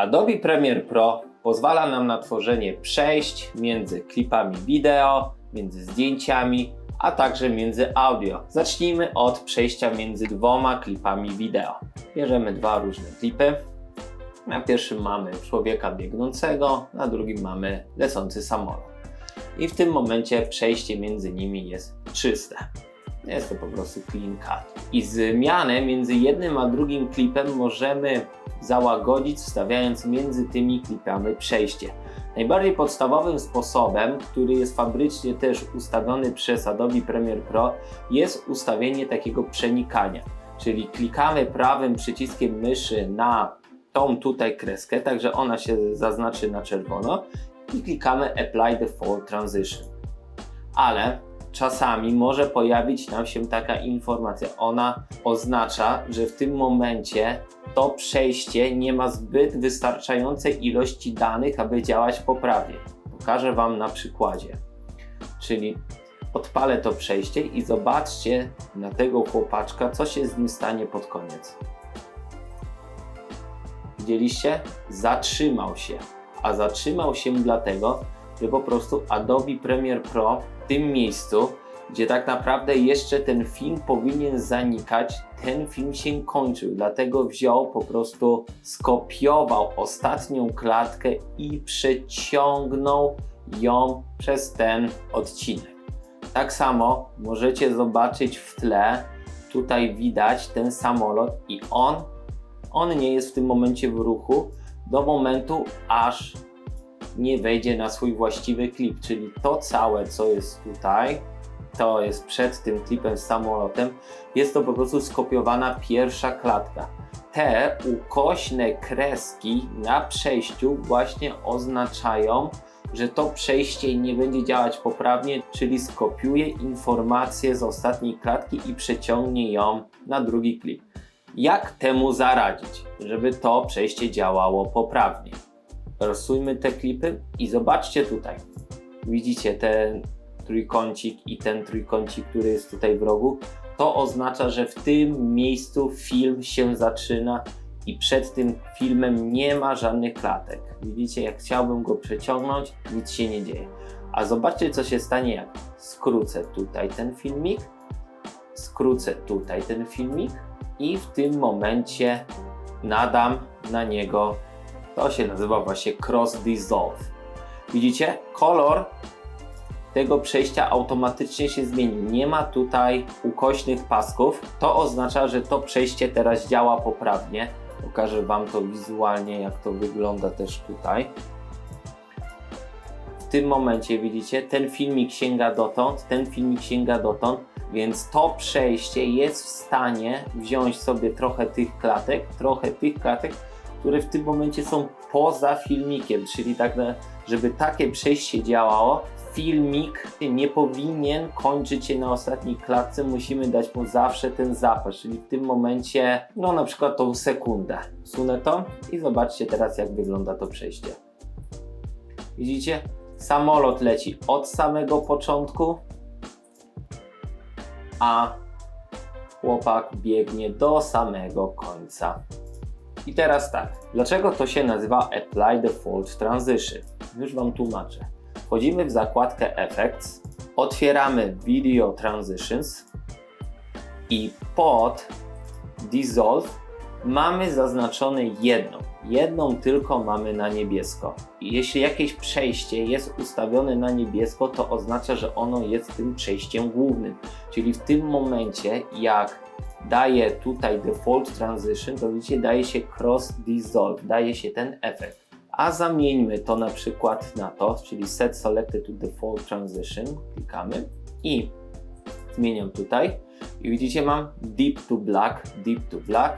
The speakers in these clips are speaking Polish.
Adobe Premiere Pro pozwala nam na tworzenie przejść między klipami wideo, między zdjęciami, a także między audio. Zacznijmy od przejścia między dwoma klipami wideo. Bierzemy dwa różne klipy. Na pierwszym mamy człowieka biegnącego, na drugim mamy lecący samolot. I w tym momencie przejście między nimi jest czyste. Jest to po prostu clean cut. I zmianę między jednym a drugim klipem możemy załagodzić, wstawiając między tymi klipami przejście. Najbardziej podstawowym sposobem, który jest fabrycznie też ustawiony przez Adobe Premiere Pro, jest ustawienie takiego przenikania. Czyli klikamy prawym przyciskiem myszy na tą tutaj kreskę, tak że ona się zaznaczy na czerwono i klikamy Apply Default Transition. Ale czasami może pojawić nam się taka informacja. Ona oznacza, że w tym momencie to przejście nie ma zbyt wystarczającej ilości danych, aby działać poprawnie. Pokażę Wam na przykładzie. Czyli odpalę to przejście i zobaczcie na tego chłopaczka, co się z nim stanie pod koniec. Widzieliście? Zatrzymał się. A zatrzymał się dlatego, że po prostu Adobe Premiere Pro tym miejscu, gdzie tak naprawdę jeszcze ten film powinien zanikać, ten film się kończył. Dlatego wziął po prostu, skopiował ostatnią klatkę i przeciągnął ją przez ten odcinek. Tak samo możecie zobaczyć w tle, tutaj widać ten samolot i on, on nie jest w tym momencie w ruchu do momentu, aż nie wejdzie na swój właściwy klip, czyli to całe, co jest tutaj, to jest przed tym klipem z samolotem, jest to po prostu skopiowana pierwsza klatka. Te ukośne kreski na przejściu właśnie oznaczają, że to przejście nie będzie działać poprawnie, czyli skopiuje informację z ostatniej klatki i przeciągnie ją na drugi klip. Jak temu zaradzić, żeby to przejście działało poprawnie? Rozsujmy te klipy i zobaczcie tutaj. Widzicie ten trójkącik i ten trójkącik, który jest tutaj w rogu? To oznacza, że w tym miejscu film się zaczyna i przed tym filmem nie ma żadnych klatek. Widzicie, jak chciałbym go przeciągnąć, nic się nie dzieje. A zobaczcie, co się stanie, jak skrócę tutaj ten filmik, skrócę tutaj ten filmik i w tym momencie nadam na niego, to się nazywa właśnie cross dissolve. Widzicie, kolor tego przejścia automatycznie się zmienił. Nie ma tutaj ukośnych pasków. To oznacza, że to przejście teraz działa poprawnie. Pokażę Wam to wizualnie, jak to wygląda też tutaj. W tym momencie widzicie, ten filmik sięga dotąd, ten filmik sięga dotąd, więc to przejście jest w stanie wziąć sobie trochę tych klatek, trochę tych klatek, które w tym momencie są poza filmikiem, czyli tak, na- żeby takie przejście działało, filmik nie powinien kończyć się na ostatniej klatce, musimy dać mu zawsze ten zapas, czyli w tym momencie, no na przykład tą sekundę. Sunę to i zobaczcie teraz jak wygląda to przejście. Widzicie? Samolot leci od samego początku, a chłopak biegnie do samego końca. I teraz tak, dlaczego to się nazywa Apply Default Transition? Już Wam tłumaczę. Wchodzimy w zakładkę Effects, otwieramy Video Transitions i pod Dissolve mamy zaznaczone jedną. Jedną tylko mamy na niebiesko. Jeśli jakieś przejście jest ustawione na niebiesko, to oznacza, że ono jest tym przejściem głównym. Czyli w tym momencie, jak daje tutaj default transition, to widzicie, daje się cross dissolve, daje się ten efekt. A zamieńmy to na przykład na to, czyli set selected to default transition, klikamy i zmieniam tutaj i widzicie mam deep to black, deep to black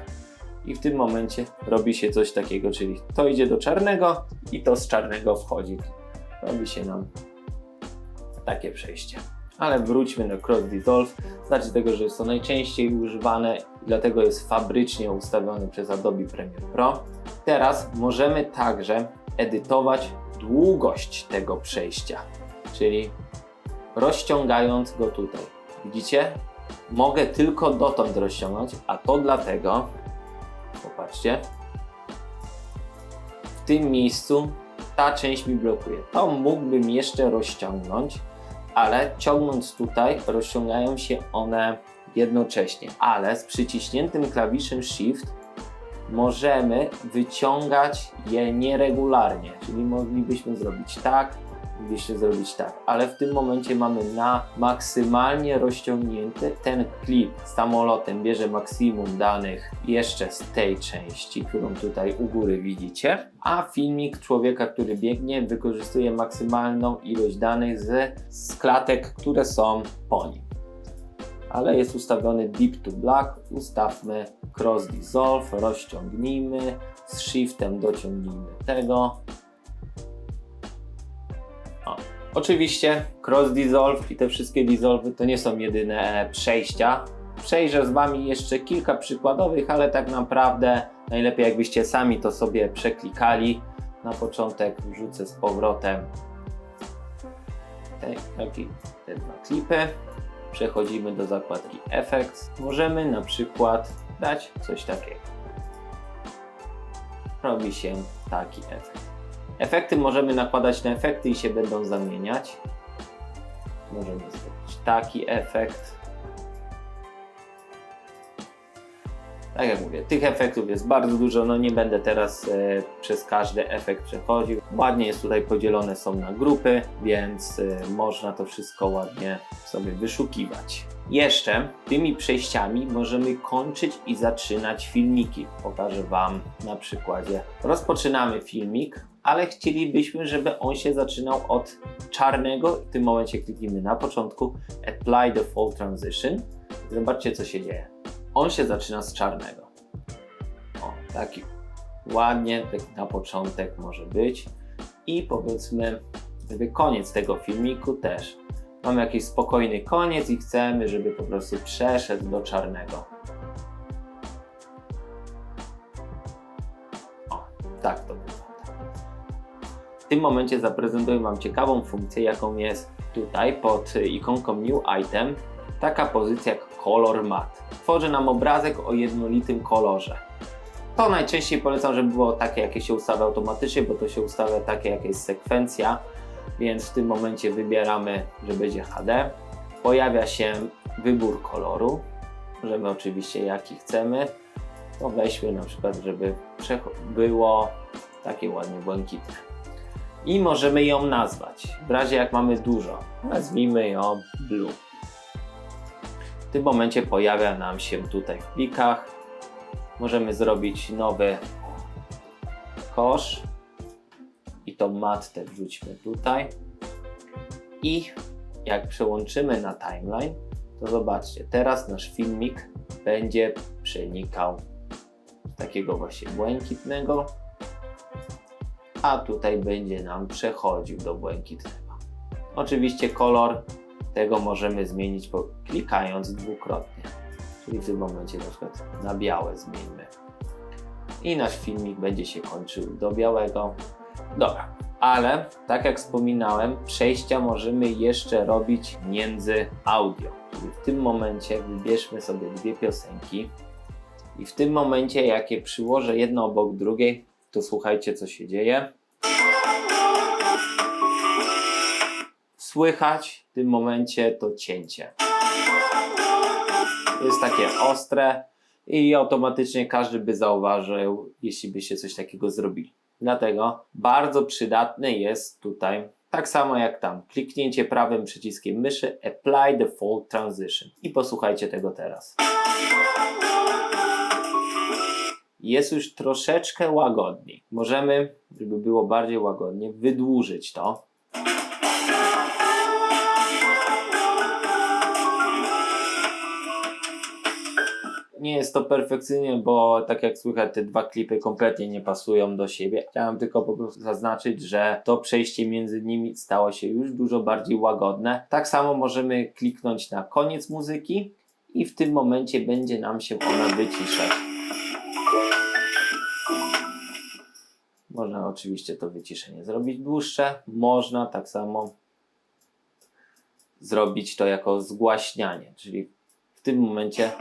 i w tym momencie robi się coś takiego, czyli to idzie do czarnego i to z czarnego wchodzi. Robi się nam takie przejście. Ale wróćmy do Cross Dissolve. Znaczy tego, że jest to najczęściej używane i dlatego jest fabrycznie ustawione przez Adobe Premiere Pro. Teraz możemy także edytować długość tego przejścia, czyli rozciągając go tutaj. Widzicie? Mogę tylko dotąd rozciągnąć, a to dlatego, popatrzcie, w tym miejscu ta część mi blokuje. To mógłbym jeszcze rozciągnąć, ale ciągnąc tutaj rozciągają się one jednocześnie, ale z przyciśniętym klawiszem Shift możemy wyciągać je nieregularnie, czyli moglibyśmy zrobić tak, moglibyśmy zrobić tak, ale w tym momencie mamy na maksymalnie rozciągnięty ten klip samolotem. Bierze maksimum danych jeszcze z tej części, którą tutaj u góry widzicie, a filmik człowieka, który biegnie wykorzystuje maksymalną ilość danych z, z klatek, które są po nim. Ale jest ustawiony Deep to Black. Ustawmy Cross Dissolve, rozciągnijmy, z Shiftem dociągnijmy tego. Oczywiście Cross Dissolve i te wszystkie dissolve'y to nie są jedyne przejścia. Przejrzę z Wami jeszcze kilka przykładowych, ale tak naprawdę najlepiej jakbyście sami to sobie przeklikali. Na początek wrzucę z powrotem te, takie, te dwa klipy przechodzimy do zakładki Effects. Możemy na przykład dać coś takiego. Robi się taki efekt. Efekty możemy nakładać na efekty i się będą zamieniać. Możemy zrobić taki efekt. Tak jak mówię, tych efektów jest bardzo dużo, no nie będę teraz e, przez każdy efekt przechodził. Ładnie jest tutaj podzielone są na grupy, więc e, można to wszystko ładnie sobie wyszukiwać. Jeszcze tymi przejściami możemy kończyć i zaczynać filmiki. Pokażę Wam na przykładzie. Rozpoczynamy filmik, ale chcielibyśmy, żeby on się zaczynał od czarnego. W tym momencie kliknijmy na początku Apply Default Transition. Zobaczcie, co się dzieje on się zaczyna z czarnego. O, taki ładnie, taki na początek może być. I powiedzmy, żeby koniec tego filmiku też. Mamy jakiś spokojny koniec i chcemy, żeby po prostu przeszedł do czarnego. O, tak to wygląda. Tym momencie zaprezentuję Wam ciekawą funkcję, jaką jest tutaj pod ikonką New Item. Taka pozycja jak Color Matte tworzy nam obrazek o jednolitym kolorze. To najczęściej polecam, żeby było takie, jakie się ustawia automatycznie, bo to się ustawia takie, jakie jest sekwencja, więc w tym momencie wybieramy, że będzie HD. Pojawia się wybór koloru. Możemy oczywiście jaki chcemy. To weźmy na przykład, żeby było takie ładnie błękitne. I możemy ją nazwać. W razie jak mamy dużo, nazwijmy ją blue. W tym momencie pojawia nam się tutaj w plikach. Możemy zrobić nowy kosz i tą matę wrzućmy tutaj. I jak przełączymy na timeline, to zobaczcie, teraz nasz filmik będzie przenikał z takiego właśnie błękitnego, a tutaj będzie nam przechodził do błękitnego. Oczywiście kolor tego możemy zmienić klikając dwukrotnie. Czyli w tym momencie na przykład na białe zmieńmy. I nasz filmik będzie się kończył do białego. Dobra, ale tak jak wspominałem, przejścia możemy jeszcze robić między audio. Czyli w tym momencie wybierzmy sobie dwie piosenki i w tym momencie, jak je przyłożę jedno obok drugiej, to słuchajcie, co się dzieje. Słychać w tym momencie to cięcie. Jest takie ostre i automatycznie każdy by zauważył, jeśli by się coś takiego zrobili. Dlatego bardzo przydatne jest tutaj, tak samo jak tam, kliknięcie prawym przyciskiem myszy Apply Default Transition. I posłuchajcie tego teraz. Jest już troszeczkę łagodniej. Możemy, żeby było bardziej łagodnie, wydłużyć to nie jest to perfekcyjnie, bo tak jak słychać, te dwa klipy kompletnie nie pasują do siebie. Chciałem tylko po prostu zaznaczyć, że to przejście między nimi stało się już dużo bardziej łagodne. Tak samo możemy kliknąć na koniec muzyki i w tym momencie będzie nam się ona wyciszać. Można oczywiście to wyciszenie zrobić dłuższe, można tak samo zrobić to jako zgłaśnianie, czyli w tym momencie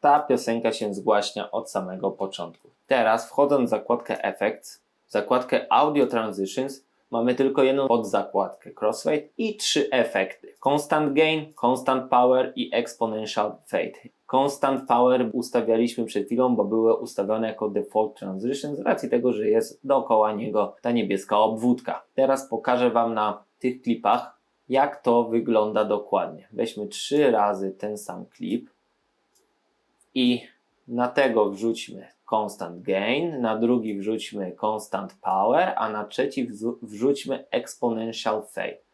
ta piosenka się zgłaśnia od samego początku. Teraz wchodząc w zakładkę Effects, w zakładkę Audio Transitions, mamy tylko jedną podzakładkę Crossfade i trzy efekty. Constant Gain, Constant Power i Exponential Fade. Constant Power ustawialiśmy przed chwilą, bo były ustawione jako Default Transition z racji tego, że jest dookoła niego ta niebieska obwódka. Teraz pokażę Wam na tych klipach, jak to wygląda dokładnie. Weźmy trzy razy ten sam klip i na tego wrzućmy constant gain, na drugi wrzućmy constant power, a na trzeci wrzu- wrzućmy exponential fade.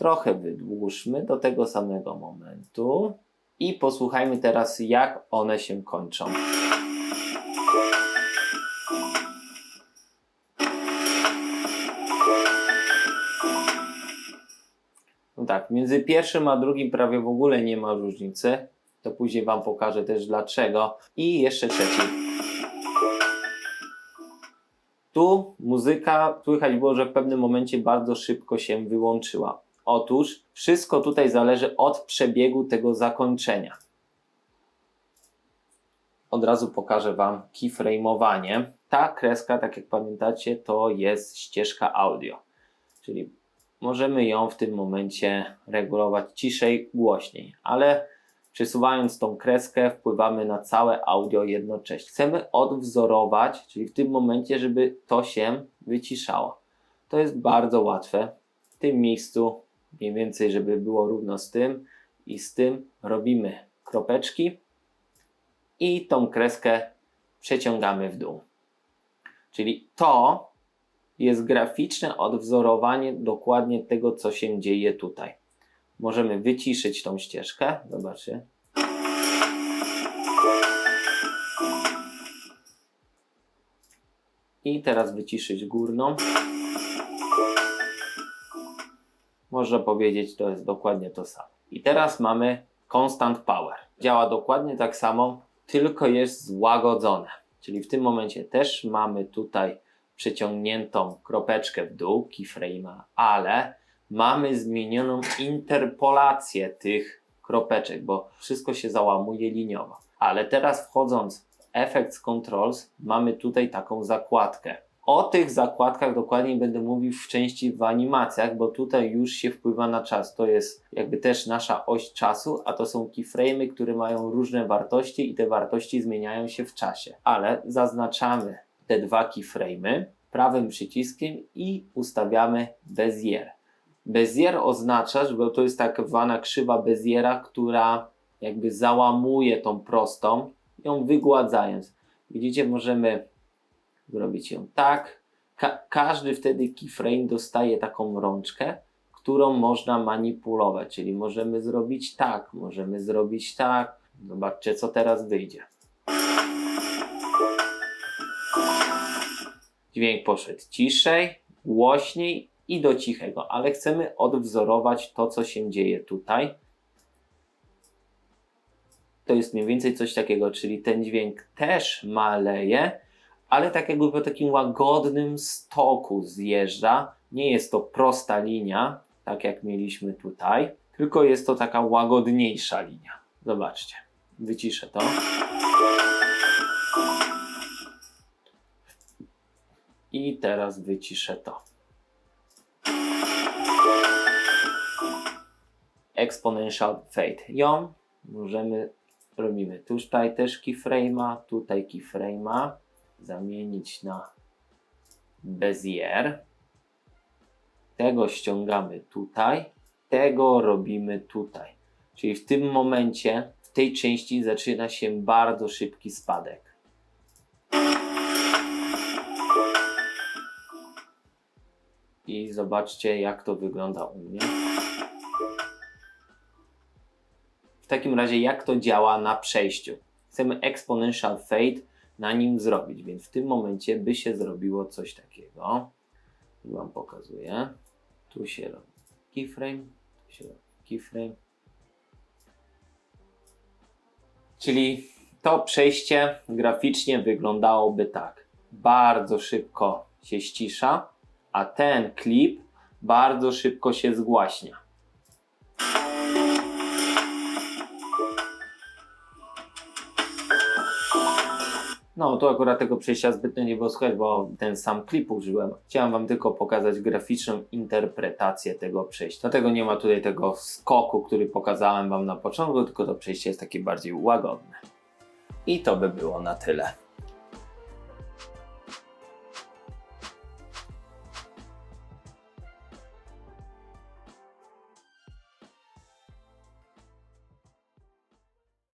Trochę wydłużmy do tego samego momentu i posłuchajmy teraz, jak one się kończą. No tak, między pierwszym a drugim prawie w ogóle nie ma różnicy. To później Wam pokażę też dlaczego. I jeszcze trzeci. Tu muzyka słychać było, że w pewnym momencie bardzo szybko się wyłączyła. Otóż wszystko tutaj zależy od przebiegu tego zakończenia. Od razu pokażę Wam keyframeowanie. Ta kreska, tak jak pamiętacie, to jest ścieżka audio. Czyli możemy ją w tym momencie regulować ciszej, głośniej, ale przesuwając tą kreskę wpływamy na całe audio jednocześnie. Chcemy odwzorować, czyli w tym momencie, żeby to się wyciszało. To jest bardzo łatwe. W tym miejscu, mniej więcej, żeby było równo z tym i z tym, robimy kropeczki i tą kreskę przeciągamy w dół. Czyli to jest graficzne odwzorowanie dokładnie tego, co się dzieje tutaj. Możemy wyciszyć tą ścieżkę. Zobaczcie. I teraz wyciszyć górną. Można powiedzieć, to jest dokładnie to samo. I teraz mamy constant power. Działa dokładnie tak samo, tylko jest złagodzone. Czyli w tym momencie też mamy tutaj przeciągniętą kropeczkę w dół keyframe'a, ale mamy zmienioną interpolację tych kropeczek, bo wszystko się załamuje liniowo. Ale teraz wchodząc w Effects Controls mamy tutaj taką zakładkę. O tych zakładkach dokładniej będę mówił w części w animacjach, bo tutaj już się wpływa na czas. To jest jakby też nasza oś czasu, a to są keyframe'y, które mają różne wartości i te wartości zmieniają się w czasie. Ale zaznaczamy te dwa keyframe'y prawym przyciskiem i ustawiamy Bezier. Bezier oznacza, że to jest tak zwana krzywa Beziera, która jakby załamuje tą prostą, ją wygładzając. Widzicie, możemy zrobić ją tak. Ka każdy wtedy keyframe dostaje taką rączkę, którą można manipulować, czyli możemy zrobić tak, możemy zrobić tak. Zobaczcie, co teraz wyjdzie. Dźwięk poszedł ciszej, głośniej i do cichego, ale chcemy odwzorować to, co się dzieje tutaj. To jest mniej więcej coś takiego, czyli ten dźwięk też maleje, ale tak jakby po takim łagodnym stoku zjeżdża. Nie jest to prosta linia, tak jak mieliśmy tutaj, tylko jest to taka łagodniejsza linia. Zobaczcie, wyciszę to. I teraz wyciszę to. Exponential Fade. Ją możemy, robimy tutaj też keyframe'a, tutaj keyframe'a, zamienić na Bezier. Tego ściągamy tutaj, tego robimy tutaj. Czyli w tym momencie, w tej części zaczyna się bardzo szybki spadek. I zobaczcie, jak to wygląda u mnie. W takim razie, jak to działa na przejściu? Chcemy exponential fade na nim zrobić, więc w tym momencie by się zrobiło coś takiego. I Wam pokazuję. Tu się robi keyframe, tu się robi keyframe. Czyli to przejście graficznie wyglądałoby tak. Bardzo szybko się ścisza, a ten klip bardzo szybko się zgłaśnia. No, tu akurat tego przejścia zbytnio nie było słychać, bo ten sam klip użyłem. Chciałem Wam tylko pokazać graficzną interpretację tego przejścia. Dlatego nie ma tutaj tego skoku, który pokazałem Wam na początku, tylko to przejście jest takie bardziej łagodne. I to by było na tyle.